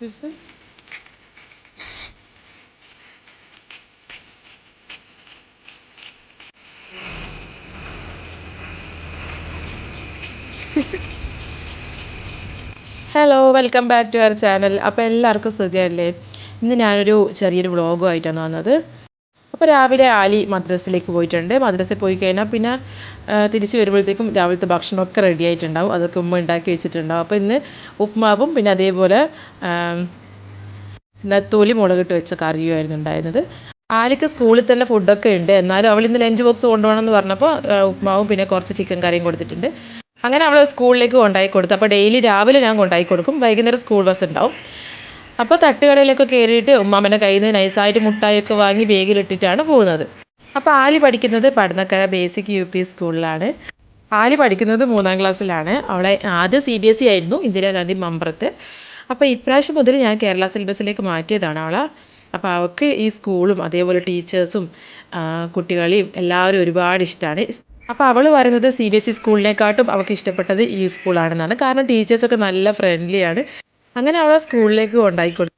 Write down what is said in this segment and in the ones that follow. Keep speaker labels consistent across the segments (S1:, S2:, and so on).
S1: Süße. Hello welcome back to our channel അപ്പോൾ എല്ലാവർക്കും സുഖമല്ലേ ഇന്ന് ഞാനൊരു ചെറിയൊരു വ്ളോഗുമായിട്ടാണ് വന്നത്. അപ്പോൾ രാവിലെ ആലി മദ്രസയിലേക്ക് പോയിട്ടുണ്ട്. മദ്രസയിൽ പോയി കഴിഞ്ഞാൽ പിന്നെ തിരിച്ച് വരുമ്പോഴത്തേക്കും രാവിലത്തെ ഭക്ഷണമൊക്കെ റെഡി ആയിട്ടുണ്ടാവും. അതൊക്കെ ഉമ്മ ഉണ്ടാക്കി വെച്ചിട്ടുണ്ടാവും. അപ്പോൾ ഇന്ന് ഉപ്മാവും പിന്നെ അതേപോലെ നത്തോലി മുളകിട്ട് വെച്ച കറിയുമായിരുന്നു ഉണ്ടായിരുന്നത്. ആലിക്ക് സ്കൂളിൽ തന്നെ ഫുഡൊക്കെ ഉണ്ട്. എന്നാലും അവൾ ഇന്ന് ലഞ്ച് ബോക്സ് കൊണ്ടുപോകണം എന്ന് പറഞ്ഞപ്പോൾ ഉപ്മാവും പിന്നെ കുറച്ച് ചിക്കൻ കറിയും കൊടുത്തിട്ടുണ്ട്. അങ്ങനെ അവൾ സ്കൂളിലേക്ക് കൊണ്ടായി കൊടുത്തു. അപ്പോൾ ഡെയിലി രാവിലെ ഞാൻ കൊണ്ടായി കൊടുക്കും. വൈകുന്നേരം സ്കൂൾ ബസ് ഉണ്ടാവും. അപ്പോൾ തട്ടുകടയിലൊക്കെ കയറിയിട്ട് ഉമ്മാമ്മനെ കയ്യിൽ നിന്ന് നൈസായിട്ട് മുട്ടായൊക്കെ വാങ്ങി ബേഗിലിട്ടിട്ടാണ് പോകുന്നത്. അപ്പോൾ ആലി പഠിക്കുന്നത് പഠനക്കര ബേസിക് യു പി സ്കൂളിലാണ്. ആലി പഠിക്കുന്നത് മൂന്നാം ക്ലാസ്സിലാണ്. അവളെ ആദ്യം സി ബി എസ് ഇ ആയിരുന്നു ഇന്ദിരാഗാന്ധി മമ്പ്രത്ത് അപ്പോൾ ഇപ്രാവശ്യം മുതൽ ഞാൻ കേരള സിലബസിലേക്ക് മാറ്റിയതാണ് അവളെ. അപ്പോൾ അവൾക്ക് ഈ സ്കൂളും അതേപോലെ ടീച്ചേഴ്സും കുട്ടികളെയും എല്ലാവരും ഒരുപാട് ഇഷ്ടമാണ് അപ്പോൾ അവൾ പറയുന്നത് സി ബി എസ് ഇ സ്കൂളിനെക്കാട്ടും അവൾക്ക് ഇഷ്ടപ്പെട്ടത് ഈ സ്കൂളാണെന്നാണ്. കാരണം ടീച്ചേഴ്സൊക്കെ നല്ല ഫ്രണ്ട്ലിയാണ് അങ്ങനെ അവളെ സ്കൂളിലേക്ക് കൊണ്ടായി കൊടുത്തു.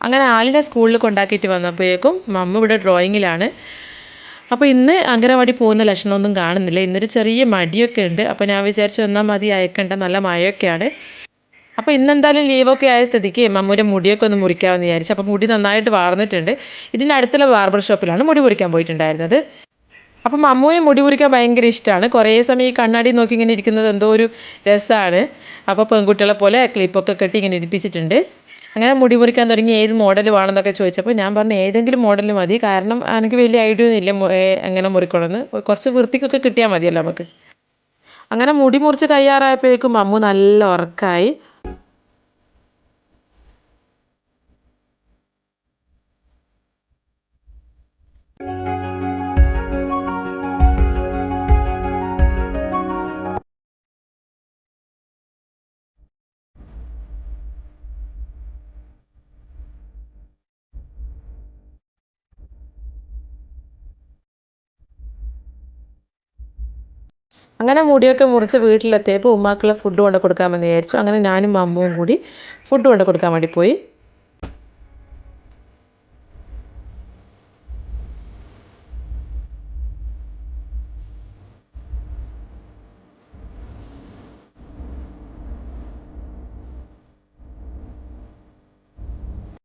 S1: അങ്ങനെ ആലിനെ സ്കൂളിൽ കൊണ്ടാക്കിയിട്ട് വന്നപ്പോഴേക്കും മമ്മ ഇവിടെ ഡ്രോയിങ്ങിലാണ്. അപ്പോൾ ഇന്ന് അങ്കനവാടി പോകുന്ന ലക്ഷണമൊന്നും കാണുന്നില്ല. ഇന്നൊരു ചെറിയ മടിയൊക്കെ ഉണ്ട്. അപ്പോൾ ഞാൻ വിചാരിച്ചു എന്നാൽ മതി അയക്കേണ്ട. നല്ല മഴയൊക്കെയാണ്. അപ്പോൾ ഇന്നെന്തായാലും ലീവൊക്കെ ആയ സ്ഥിതിക്ക് മമ്മൂരെ മുടിയൊക്കെ ഒന്ന് മുറിക്കാമെന്ന് വിചാരിച്ചു അപ്പോൾ മുടി നന്നായിട്ട് വാർന്നിട്ടുണ്ട്. ഇതിന്റെ അടുത്തുള്ള ബാർബർ ഷോപ്പിലാണ് മുടി മുറിക്കാൻ പോയിട്ടുണ്ടായിരുന്നത്. അപ്പം മമ്മൂയെ മുടി മുറിക്കാൻ ഭയങ്കര ഇഷ്ടമാണ് കുറേ സമയം ഈ കണ്ണാടി നോക്കി ഇങ്ങനെ ഇരിക്കുന്നത് എന്തോ ഒരു രസമാണ് അപ്പോൾ പെൺകുട്ടികളെ പോലെ ക്ലിപ്പൊക്കെ കെട്ടി ഇങ്ങനെ ഇരിപ്പിച്ചിട്ടുണ്ട്. അങ്ങനെ മുടി മുറിക്കാൻ തുടങ്ങി ഏത് മോഡൽ വേണമെന്നൊക്കെ ചോദിച്ചപ്പോൾ ഞാൻ പറഞ്ഞു ഏതെങ്കിലും മോഡൽ മതി. കാരണം എനിക്ക് വലിയ ഐഡിയ ഒന്നും ഇല്ല എങ്ങനെ മുറിക്കണമെന്ന്. കുറച്ച് വൃത്തിക്കൊക്കെ കിട്ടിയാൽ മതിയല്ലോ നമുക്ക്. അങ്ങനെ മുടി മുറിച്ച് തയ്യാറായപ്പോഴേക്കും മമ്മു നല്ല ഉറക്കമായി അങ്ങനെ മുടിയൊക്കെ മുറിച്ച് വീട്ടിലെത്തിയപ്പോൾ ഉമ്മാക്കുള്ള ഫുഡ് കൊണ്ട് കൊടുക്കാമെന്ന് വിചാരിച്ചു. അങ്ങനെ ഞാനും അമ്മുവും കൂടി ഫുഡ് കൊണ്ട് കൊടുക്കാൻ വേണ്ടി പോയി.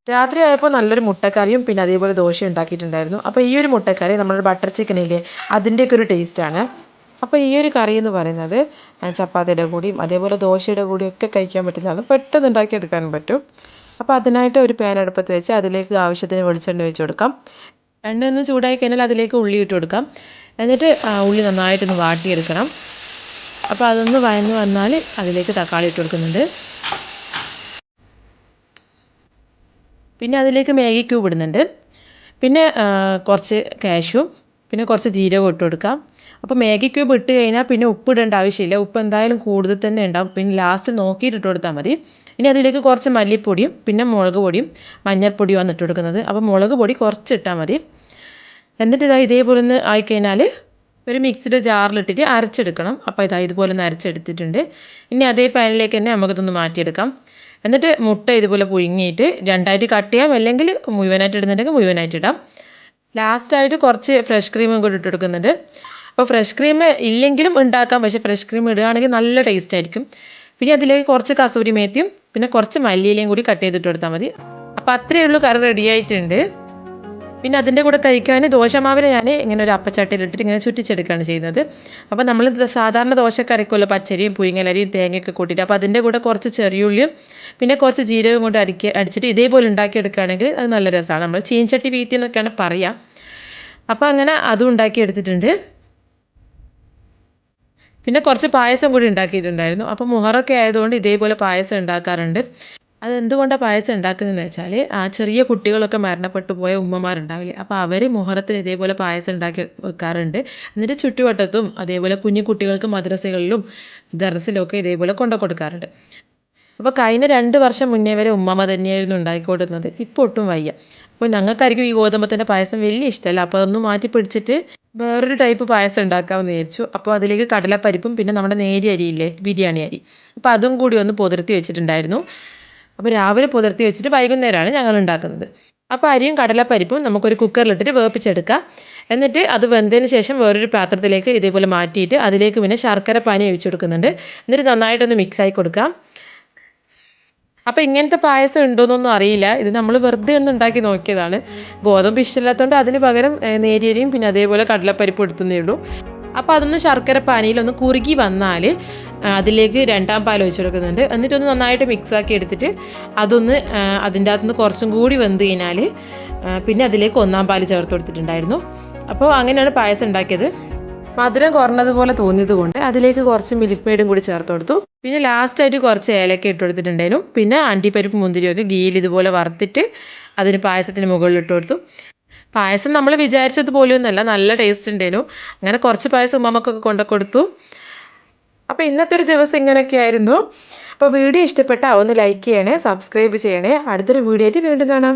S1: രാത്രി ആയപ്പോൾ നല്ലൊരു മുട്ടക്കറിയും പിന്നെ അതേപോലെ ദോശയും ഉണ്ടാക്കിയിട്ടുണ്ടായിരുന്നു. അപ്പോൾ ഈ ഒരു മുട്ടക്കറി നമ്മുടെ ബട്ടർ ചിക്കനില്ലേ അതിന്റെയൊക്കെ ഒരു ടേസ്റ്റാണ് അപ്പോൾ ഈ ഒരു കറി എന്ന് പറയുന്നത് ചപ്പാത്തിയുടെ കൂടിയും അതേപോലെ ദോശയുടെ കൂടിയും ഒക്കെ കഴിക്കാൻ പറ്റുന്നതാണ് പെട്ടെന്ന് ഉണ്ടാക്കി എടുക്കാൻ പറ്റും. അപ്പോൾ അതിനായിട്ട് ഒരു പാൻ അടുപ്പത്ത് വെച്ച് അതിലേക്ക് ആവശ്യത്തിന് വെളിച്ചെണ്ണ ഒഴിച്ച് കൊടുക്കാം. എണ്ണ ഒന്ന് ചൂടായി കഴിഞ്ഞാൽ അതിലേക്ക് ഉള്ളി ഇട്ട് കൊടുക്കാം. എന്നിട്ട് ഉള്ളി നന്നായിട്ടൊന്ന് വാട്ടിയെടുക്കണം. അപ്പോൾ അതൊന്ന് വഴന്ന് വന്നാൽ അതിലേക്ക് തക്കാളി ഇട്ട് കൊടുക്കുന്നുണ്ട്. പിന്നെ അതിലേക്ക് മാഗി ക്യൂബ് ഇടുന്നുണ്ട്. പിന്നെ കുറച്ച് കാഷ്യും. പിന്നെ കുറച്ച് ജീരകം ഇട്ട് കൊടുക്കാം. അപ്പോൾ മാഗി ക്യൂബ് ഇട്ട് കഴിഞ്ഞാൽ പിന്നെ ഉപ്പ് ഇടേണ്ട ആവശ്യമില്ല. ഉപ്പ് എന്തായാലും കൂടുതൽ തന്നെ ഉണ്ടാവും. പിന്നെ ലാസ്റ്റ് നോക്കിയിട്ട് ഇട്ട് കൊടുത്താൽ മതി. ഇനി അതിലേക്ക് കുറച്ച് മല്ലിപ്പൊടിയും പിന്നെ മുളക് പൊടിയും മഞ്ഞൾപ്പൊടിയുമാണ് ഇട്ട് കൊടുക്കുന്നത്. അപ്പോൾ മുളക് പൊടി കുറച്ച് ഇട്ടാൽ മതി. എന്നിട്ട് ഇതാ ഇതേപോലെ ഒന്ന് ആയിക്കഴിഞ്ഞാൽ ഒരു മിക്സിയുടെ ജാറിലിട്ടിട്ട് അരച്ചെടുക്കണം. അപ്പോൾ ഇതാ ഇതുപോലെ ഒന്ന് അരച്ചെടുത്തിട്ടുണ്ട്. ഇനി അതേ പാനിലേക്ക് തന്നെ നമുക്കിതൊന്ന് മാറ്റിയെടുക്കാം. എന്നിട്ട് മുട്ട ഇതുപോലെ പുഴുങ്ങിയിട്ട് രണ്ടായിട്ട് കട്ട് ചെയ്യാം. അല്ലെങ്കിൽ മുഴുവനായിട്ട് ഇടുന്നുണ്ടെങ്കിൽ മുഴുവനായിട്ട് ഇടാം. ലാസ്റ്റായിട്ട് കുറച്ച് ഫ്രഷ് ക്രീമും കൂടി ഇട്ട് കൊടുക്കുന്നുണ്ട്. അപ്പോൾ ഫ്രഷ് ക്രീം ഇല്ലെങ്കിലും ഉണ്ടാക്കാം. പക്ഷേ ഫ്രഷ് ക്രീം ഇടുകയാണെങ്കിൽ നല്ല ടേസ്റ്റ് ആയിരിക്കും. പിന്നെ അതിലേക്ക് കുറച്ച് കസൂരി മേത്തിയും പിന്നെ കുറച്ച് മല്ലിയിലയും കൂടി കട്ട് ചെയ്തിട്ട് കൊടുത്താൽ മതി. അപ്പോൾ അത്രയേ ഉള്ളൂ കറി റെഡി ആയിട്ടുണ്ട്. പിന്നെ അതിന്റെ കൂടെ കഴിക്കാൻ ദോശമാവിനെ ഞാൻ ഇങ്ങനെ ഒരു അപ്പച്ചട്ടിയിലിട്ടിട്ട് ഇങ്ങനെ ചുറ്റിച്ചെടുക്കുകയാണ് ചെയ്യുന്നത്. അപ്പോൾ നമ്മൾ സാധാരണ ദോശക്കരക്കുമല്ലോ പച്ചരിയും പുയിങ്ങലരിയും തേങ്ങയൊക്കെ കൂട്ടിയിട്ട് അപ്പോൾ അതിന്റെ കൂടെ കുറച്ച് ചെറിയുള്ളിയും പിന്നെ കുറച്ച് ജീരകവും കൊണ്ട് അടിക്കുക അടിച്ചിട്ട് ഇതേപോലെ ഉണ്ടാക്കിയെടുക്കുകയാണെങ്കിൽ അത് നല്ല രസമാണ്. നമ്മൾ ചീൻചട്ടി വീത്തി എന്നൊക്കെയാണ് പറയുക അപ്പോൾ അങ്ങനെ അതും ഉണ്ടാക്കിയെടുത്തിട്ടുണ്ട്. പിന്നെ കുറച്ച് പായസം കൂടി ഉണ്ടാക്കിയിട്ടുണ്ടായിരുന്നു. അപ്പോൾ മുഹറൊക്കെ ആയതുകൊണ്ട് ഇതേപോലെ പായസം ഉണ്ടാക്കാറുണ്ട്. അത് എന്തുകൊണ്ടാണ് പായസം ഉണ്ടാക്കുന്നതെന്ന് വെച്ചാൽ ആ ചെറിയ കുട്ടികളൊക്കെ മരണപ്പെട്ടു പോയ ഉമ്മമാരുണ്ടാവില്ലേ അപ്പോൾ അവർ മുഹറത്തിന് ഇതേപോലെ പായസം ഉണ്ടാക്കി വെക്കാറുണ്ട്. എന്നിട്ട് ചുറ്റുവട്ടത്തും അതേപോലെ കുഞ്ഞു കുട്ടികൾക്ക് മദ്രസകളിലും ദർസിലൊക്കെ ഇതേപോലെ കൊണ്ടു കൊടുക്കാറുണ്ട്. അപ്പോൾ കഴിഞ്ഞ രണ്ട് വർഷം മുന്നേ വരെ ഉമ്മമ്മ തന്നെയായിരുന്നു കൊടുക്കുന്നത് ഇപ്പോൾ ഒട്ടും വയ്യ. അപ്പോൾ ഞങ്ങൾക്കായിരിക്കും ഈ ഗോതമ്പത്തിന്റെ പായസം വലിയ ഇഷ്ടമല്ല. അപ്പോൾ അതൊന്ന് മാറ്റി പിടിച്ചിട്ട് വേറൊരു ടൈപ്പ് പായസം ഉണ്ടാക്കാമെന്ന് വിചാരിച്ചു. അപ്പോൾ അതിലേക്ക് കടലപ്പരിപ്പും പിന്നെ നമ്മുടെ നേരിയ അരിയില്ലേ ബിരിയാണി അരി. അപ്പോൾ അതും കൂടി ഒന്ന് പൊതിർത്തി വെച്ചിട്ടുണ്ടായിരുന്നു. അപ്പോൾ രാവിലെ പുലർത്തി വെച്ചിട്ട് വൈകുന്നേരമാണ് ഞങ്ങൾ ഉണ്ടാക്കുന്നത്. അപ്പോൾ അരിയും കടലപ്പരിപ്പും നമുക്കൊരു കുക്കറിലിട്ടിട്ട് വേപ്പിച്ചെടുക്കാം എന്നിട്ട് അത് വെന്തതിന് ശേഷം വേറൊരു പാത്രത്തിലേക്ക് ഇതേപോലെ മാറ്റിയിട്ട് അതിലേക്ക് പിന്നെ ശർക്കര പാനി ഒഴിച്ചു കൊടുക്കുന്നുണ്ട്. എന്നിട്ട് നന്നായിട്ടൊന്ന് മിക്സായി കൊടുക്കാം. അപ്പോൾ ഇങ്ങനത്തെ പായസം ഉണ്ടോയെന്നൊന്നും അറിയില്ല. ഇത് നമ്മൾ വെറുതെ ഒന്ന് ഉണ്ടാക്കി നോക്കിയതാണ്. ഗോതമ്പ് ഇഷ്ടമില്ലാത്തതുകൊണ്ട് അതിന് പകരം നേരിയരിയും പിന്നെ അതേപോലെ കടലപ്പരിപ്പ് എടുത്തുന്നേ ഉള്ളൂ. അപ്പോൾ അതൊന്ന് ശർക്കര പാനിയിലൊന്ന് കുറുകി വന്നാൽ അതിലേക്ക് രണ്ടാം പാൽ ഒഴിച്ചു കൊടുക്കുന്നുണ്ട്. എന്നിട്ടൊന്ന് നന്നായിട്ട് മിക്സാക്കി എടുത്തിട്ട് അതൊന്ന് അതിന്റെ അകത്തുനിന്ന് കുറച്ചും കൂടി വെന്ത് കഴിഞ്ഞാൽ പിന്നെ അതിലേക്ക് ഒന്നാം പാൽ ചേർത്ത് കൊടുത്തിട്ടുണ്ടായിരുന്നു. അപ്പോൾ അങ്ങനെയാണ് പായസം ഉണ്ടാക്കിയത്. മധുരം കുറഞ്ഞതുപോലെ തോന്നിയത് കൊണ്ട് അതിലേക്ക് കുറച്ച് മിൽക്ക് മെയ്ഡും കൂടി ചേർത്ത് കൊടുത്തു. പിന്നെ ലാസ്റ്റായിട്ട് കുറച്ച് ഏലക്ക ഇട്ട് കൊടുത്തിട്ടുണ്ടായിരുന്നു. പിന്നെ അണ്ടിപ്പരിപ്പ് മുന്തിരിയൊക്കെ ഗീയിൽ ഇതുപോലെ വറുത്തിട്ട് അതിന് പായസത്തിന് മുകളിൽ ഇട്ട് കൊടുത്തു. പായസം നമ്മൾ വിചാരിച്ചത് പോലെയൊന്നുമല്ല നല്ല ടേസ്റ്റ് ഉണ്ടായിരുന്നു. അങ്ങനെ കുറച്ച് പായസം ഉമ്മമ്മക്കൊക്കെ കൊണ്ടു കൊടുത്തു അപ്പോൾ ഇന്നത്തെ ഒരു ദിവസം ഇങ്ങനെയൊക്കെ ആയിരുന്നു. അപ്പോൾ വീഡിയോ ഇഷ്ടപ്പെട്ടാൽ ഒന്ന് ലൈക്ക് ചെയ്യണേ സബ്സ്ക്രൈബ് ചെയ്യണേ. അടുത്തൊരു വീഡിയോ ആയിട്ട് വീണ്ടും കാണാം.